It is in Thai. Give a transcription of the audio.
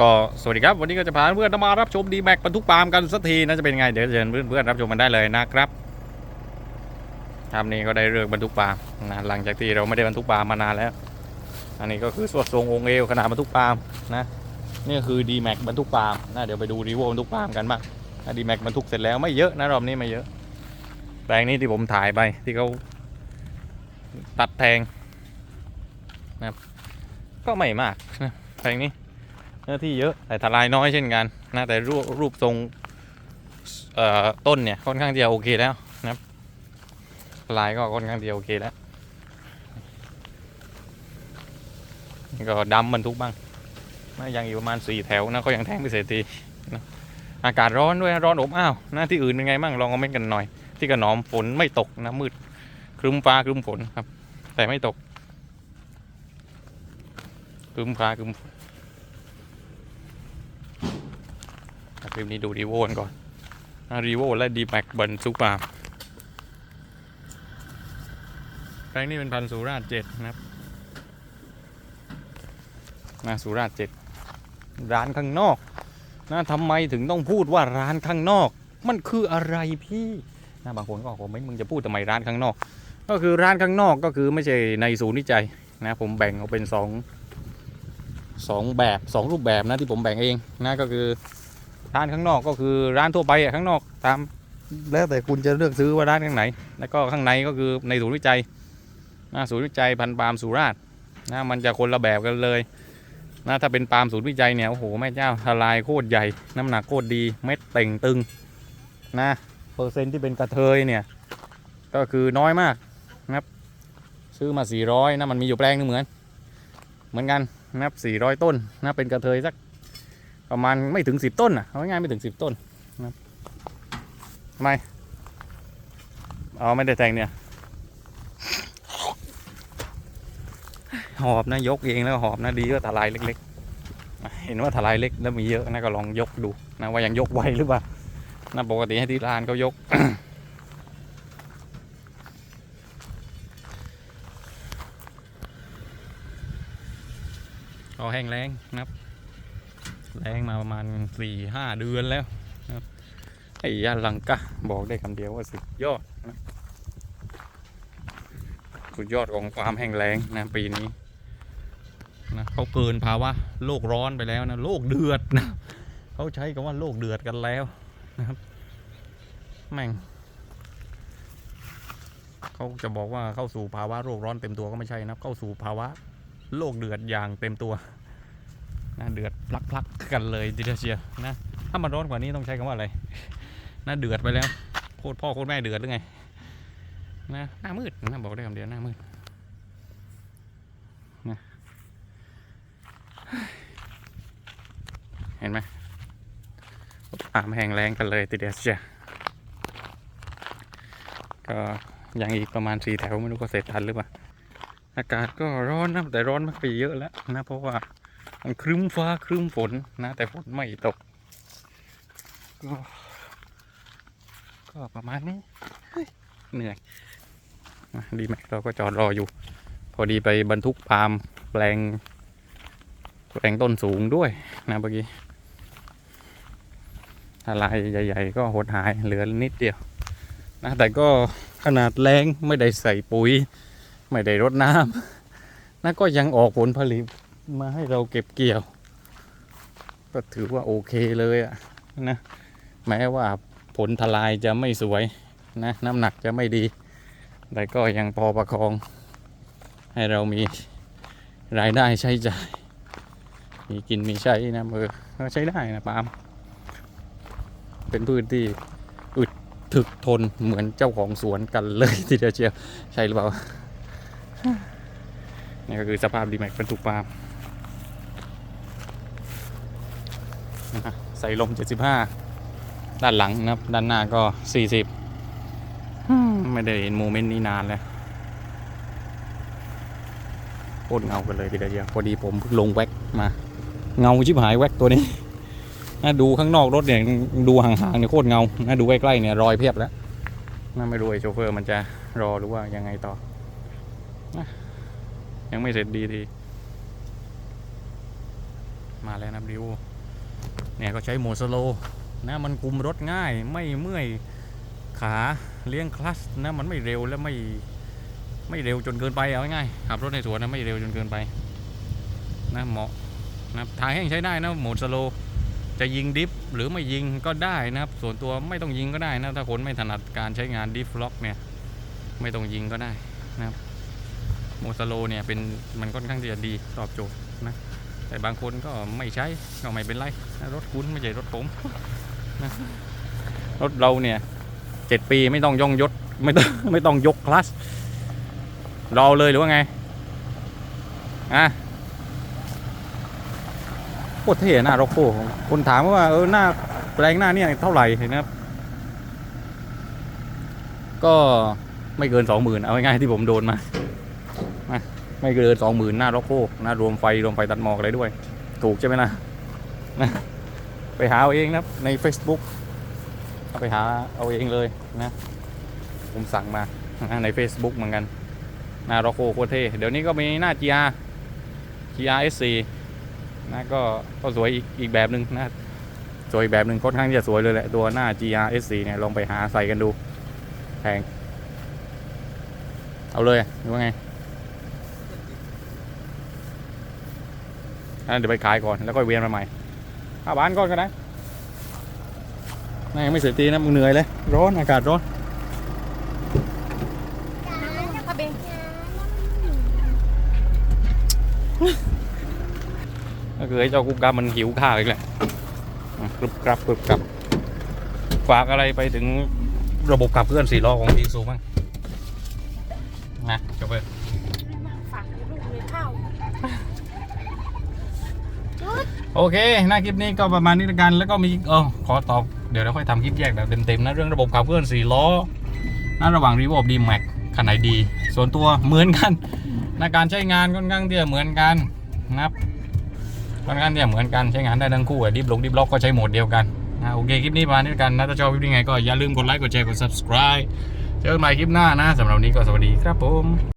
ก็สวัสดีครับ วันนี้ก็จะพาเพื่อนมารับชมดีแม็กบรรทุกปาล์มกันสักทีนะจะเป็นไงเดี๋ยวเชิญเพื่อนๆรับชมกันได้เลยนะครับครับนี่ก็ได้เลือกบรรทุกปาล์มนะหลังจากที่เราไม่ได้บรรทุกปาล์มมานานแล้ว อันนี้ก็คือสวดทรงองเอวขนาดบรรทุกปาล์มนะนี่คือดีแม็กบรรทุกปาล์มนะเดี๋ยวไปดูรีโวบรรทุกปาล์มกันบ้างดีแม็กบรรทุกเสร็จแล้วไม่เยอะนะรอบนี้ไม่เยอะแปลงนี้ที่ผมถ่ายไปที่เขาตัดแทงนะครับก็ไม่มากนะแปลงนี้ นื้อที่เยอะแต่ทลายน้อยเช่นกันนะแต่รูปรูปทรงต้นเนี่ยค่อนข้างจะโอเคแล้วนะครับลายก็ค่อนข้างจะโอเคแล้วก็ดำบรรทุกบ้างนะยังอยู่ประมาณสี่แถวนะก็ยังแทงไม่เสร็จทีนะอากาศร้อนด้วยนะร้อนอบอ้าวนะที่อื่นเป็นไงบ้างลองคอมเมนต์กันหน่อย ที่กระหนอมฝนไม่ตกนะมืดครึ้มฟ้าครึ้มฝนครับ แต่ไม่ตกครึ้มฟ้าครึ้มฝน คลิปนี้ดูรีโวกันก่อนรีโวและดีแม็กบันซุปปาร์แปลงนี้เป็นพันสุราษฎร์เจ็ดนะครับนะสุราษฎร์เจ็ดร้านข้างนอกนะทำไมถึงต้องพูดว่าร้านข้างนอก มันคืออะไรพี่นะบางคนก็คอมเมนต์มึงจะพูดทำไมร้านข้างนอก ก็คือร้านข้างนอกก็คือไม่ใช่ในศูนย์วิจัยนะผมแบ่งออกเป็นสองสองแบบสองรูปแบบนะที่ผมแบ่งเองนะก็คือ ร้านข้างนอกก็คือร้านทั่วไปอะข้างนอกตาม แล้วแต่คุณจะเลือกซื้อว่าร้านข้างไหน แล้วก็ข้างในก็คือในศูนย์วิจัยนะศูนย์วิจัยพันปาล์มสุราษฎร์นะมันจะคนละแบบกันเลยนะถ้าเป็นปาล์มศูนย์วิจัยเนี่ยโอ้โหแม่เจ้าทลายโคตรใหญ่ น้ำหนักโคตรดีเม็ดเต่งตึงนะเปอร์เซ็นต์ที่เป็นกระเทยเนี่ยก็คือน้อยมากนะครับ ซื้อมา 400นะมันมีอยู่แปลงนึงเหมือน เหมือนกันนะครับ400 ต้นนะเป็นกระเทยสัก ประมาณไม่ถึงสิบต้นอะเอาง่ายไม่ถึงสิบต้นนะทำไมเอาไม่ได้แต่งเนี่ยหอบนะยกเองแล้วหอบนะดีว่าทลายเล็กๆ เห็นว่าทลายเล็กแล้วมีเยอะนะก็ลองยกดูนะว่ายังยกไวหรือเปล่านะปกติให้ที่ร้านเขายกก็แห้งแรงนะครับ แรงมาประมาณสี่ห้าเดือนแล้วครับไอ้ยาลังกะบอกได้คำเดียวว่าสุดยอดนะสุดยอดของความแห้งแล้งนะปีนี้นะเขาเกินภาวะโลกร้อนไปแล้วนะโลกเดือดนะเขาใช้คำว่าโลกเดือดกันแล้วนะครับแม่งเขาจะบอกว่าเข้าสู่ภาวะโลกร้อนเต็มตัวก็ไม่ใช่นะเข้าสู่ภาวะโลกเดือดอย่างเต็มตัว นะเดือดพลักพลักๆกันเลยทีเดียวเชียนะถ้ามันร้อนกว่านี้ต้องใช้คำว่าอะไรนะเดือดไปแล้วโคตรพ่อโคตรแม่เดือดหรือไงนะหน้ามืดนะบอกได้คำเดียวหน้ามืดนะเห็นไหมปามแห้งแรงกันเลยทีเดียวเชียก็ยังอีกประมาณสี่แถวไม่รู้ก็เสร็จทันหรือเปล่าอากาศก็ร้อนนะแต่ร้อนไม่ไปเยอะแล้วนะเพราะว่า มันครึ้มฟ้าครึ้มฝนนะ แต่ฝนไม่ตก ก็ก็ประมาณนี้เหนื่อยดีไหมเราก็จอดรออยู่ พอดีไปบรรทุกปาล์มแปลงแปลงต้นสูงด้วยนะเมื่อกี้ทลายใหญ่ ๆ ก็หดหายเหลือนิดเดียวนะแต่ก็ขนาดแรงไม่ได้ใส่ปุ๋ย ไม่ได้รดน้ำนะก็ยังออกผลผลิต มาให้เราเก็บเกี่ยว ก็ถือว่าโอเคเลยอะนะแม้ว่าผลทลายจะไม่สวยนะน้ำหนักจะไม่ดี แต่ก็ยังพอประคอง ให้เรามีรายได้ใช้จ่าย มีกินมีใช้นะเออก็ใช้ได้นะปาล์มเป็นพืชที่อึดถึกทนเหมือนเจ้าของสวนกันเลยทีเดียวเชียวใช่หรือเปล่านี่ก็คือสภาพดีแม็กบรรทุกปาล์ม นะฮะใส่ลม 75 ด้านหลังนะครับ ด้านหน้าก็ 40อืมไม่ได้เห็นโมเมนต์นี้นานแล้วโคตรเงากันเลยทีเดียวพอดีผมเพิ่งลงแว็กมา เงาชิบหายแว็กตัวนี้นะดูข้างนอกรถเนี่ยดูห่างๆเนี่ยโคตรเงานะดูใกล้ๆเนี่ยรอยเพียบแล้วน่าไม่รู้ไอ้โชเฟอร์มันจะรอหรือว่ายังไงต่อ ยังไม่เสร็จดีทีมมาแล้วนะริว เนี่ยก็ใช้โหมดสโลว์นะมันคุมรถง่ายไม่เมื่อยขาเลี้ยงคลัตช์นะมันไม่เร็วและไม่ไม่เร็วจนเกินไปเอาง่ายขับรถในสวนนะไม่เร็วจนเกินไปนะเหมาะนะทางแห้งใช้ได้นะโหมดสโลว์จะยิงดิฟหรือไม่ยิงก็ได้นะครับส่วนตัวไม่ต้องยิงก็ได้นะถ้าคนไม่ถนัดการใช้งานดิฟล็อกเนี่ยไม่ต้องยิงก็ได้นะครับโหมดสโลว์เนี่ยเป็นมันค่อนข้างที่จะดีตอบโจทย์นะ แต่บางคนก็ไม่ใช้ก็ไม่เป็นไรรถคุณไม่ใช่รถผมนะรถเราเนี่ยเจ็ดปีไม่ต้องย่องยศไม่ต้องไม่ต้องยกคลัสรอเลยหรือว่าไงอะโคตรเท่หน้าร็อกโก้คนถามว่าเออหน้าแปลงหน้าเนี่ยเท่าไหร่นะครับ ก็ไม่เกินสองหมื่นเอาง่ายๆที่ผมโดนมา ไม่เกินสองหมื่นหน้าร็อกโก้หน้ารวมไฟรวมไฟตัดหมอกอะไรด้วย ถูกใช่ไหมล่ะนะ ไปหาเอาเองนะใน Facebook เอาไปหาเอาเองเลยนะ ผมสั่งมาใน Facebook เหมือนกันหน้าร็อกโก้โคเท่เดี๋ยวนี้ก็มีหน้า GR GR S4 นะก็ก็สวยอีกอีกแบบหนึ่งนะสวยอีกแบบหนึ่งค่อนข้างจะสวยเลยแหละตัวหน้า GR S4 เนี่ยลองไปหาใส่กันดูแพงเอาเลยหรือว่าไง อะเดี๋ยวไปขายก่อนแล้วก็เวียนมาใหม่เอาบ้านก่อนก็ได้นี่ยังไม่เสร็จทีนะมึงเหนื่อยเลย ร้อนอากาศร้อน Apa be? ก็คือไอ้เจ้ากุ๊กกับมันหิวข้าวอีกแหละอะกรึบกรับกรึบกรับ ฝากอะไรไปถึงระบบขับเคลื่อนสี่ล้อของอีซูบ้างนะจบไป Phạt โอเคหน้าคลิปนี้ก็ประมาณนี้ละกัน แล้วก็มีเออขอตอบเดี๋ยวเราค่อยทำคลิปแยกแบบเต็มๆนะเรื่องระบบขับเคลื่อนสี่ล้อนะระหว่าง r e v o d m a x คันไหนดี ส่วนตัวเหมือนกันนะการใช้งานค่อนข้างที่จะเหมือนกันนะครับค่อนข้างที่จะเหมือนกันใช้งานได้ทั้งคู่ดิฟลงดิฟล็อกก็ใช้โหมดเดียวกันนะโอเคคลิปนี้ประมาณนี้ละกันนะถ้าชอบคลิปนี้ไงก็อย่าลืมกดไลค์กดแชร์กด subscribe เจอกันใหม่คลิปหน้านะสำหรับวันนี้ก็สวัสดีครับผม